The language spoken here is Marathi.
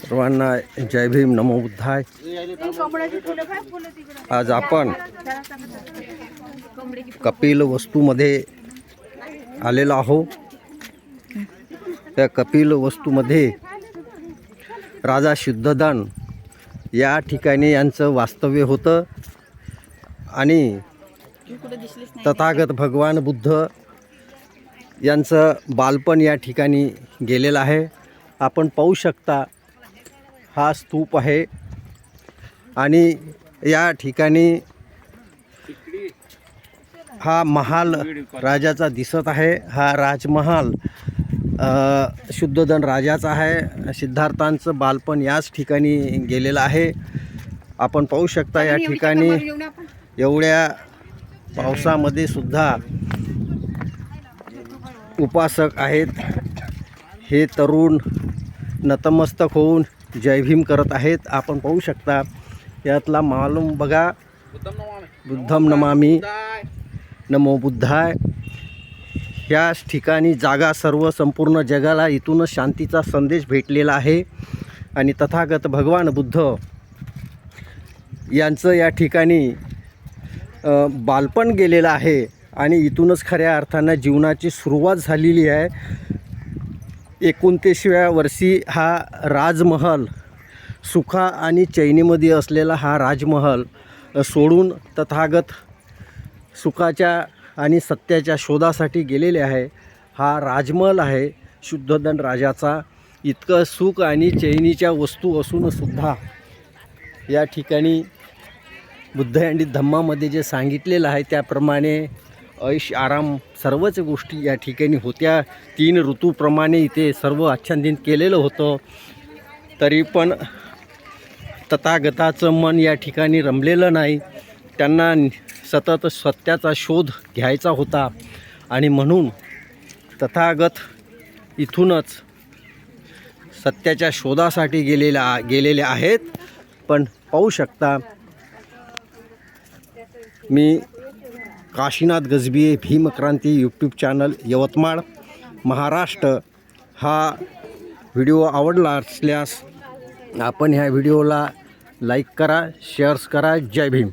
सर्वांना जय भीम नमो बुद्धाय. आज आपण कपिल वस्तूमध्ये आलेलो आहो त्या कपिल वस्तूमध्ये राजा शुद्धदान या ठिकाणी यांचं वास्तव्य होतं. आणि तथागत भगवान बुद्ध यांचं बालपण या ठिकाणी गेलेलं आहे. आपण पाहू शकता हा स्तूप आहे. आणि या ठिकाणी हा महाल राजाचा दिसत आहे. हा राजमहाल शुद्धोधन राजाचा आहे. सिद्धार्थांचं बालपण याच ठिकाणी गेलेलं आहे. आपण पाहू शकता या ठिकाणी एवढ्या पावसामध्ये सुद्धा उपासक आहेत. हे तरुण नतमस्तक होऊन जय भीम करत आहेत. आपण पाहू शकता यातला मालूम बघा. बुद्धम नमामी. नमो बुद्धाय. ह्याच ठिकाणी जागा सर्व संपूर्ण जगाला इथूनच शांतीचा संदेश भेटलेला आहे. आणि तथागत भगवान बुद्ध यांचं या ठिकाणी बालपण गेलेलं आहे. आणि इथूनच खऱ्या अर्थानं जीवनाची सुरुवात झालेली आहे. एकोणतीसव्या वर्षी हा राजमहल सुखा आणि चैनीमध्ये असलेला हा राजमहल सोडून तथागत सुखाच्या आणि सत्याच्या शोधासाठी गेलेले आहे. हा राजमहल आहे. शुद्धोधन राजाचा. इतकं सुख आणि चैनीच्या वस्तू असूनसुद्धा या ठिकाणी बुद्ध आणि धम्मामध्ये जे सांगितलेलं आहे त्याप्रमाणे ऐश आराम सर्वच गोष्टी या ठिकाणी होत्या. तीन ऋतूप्रमाणे इथे सर्व आच्छादित केलेलं होतं. तरी पण तथागताचं मन या ठिकाणी रमलेलं नाही. त्यांना सतत सत्याचा शोध घ्यायचा होता. आणि म्हणून तथागत इथूनच सत्याच्या शोधासाठी गेलेल्या गेलेले आहेत. पण पाहू शकता मी काशीनाथ गजबिये भीमक्रांती यूट्यूब चॅनल यवतमाळ महाराष्ट्र हा व्हिडिओ आवडला असल्यास आपण ह्या व्हिडिओला लाईक करा शेअर्स करा. जय भीम.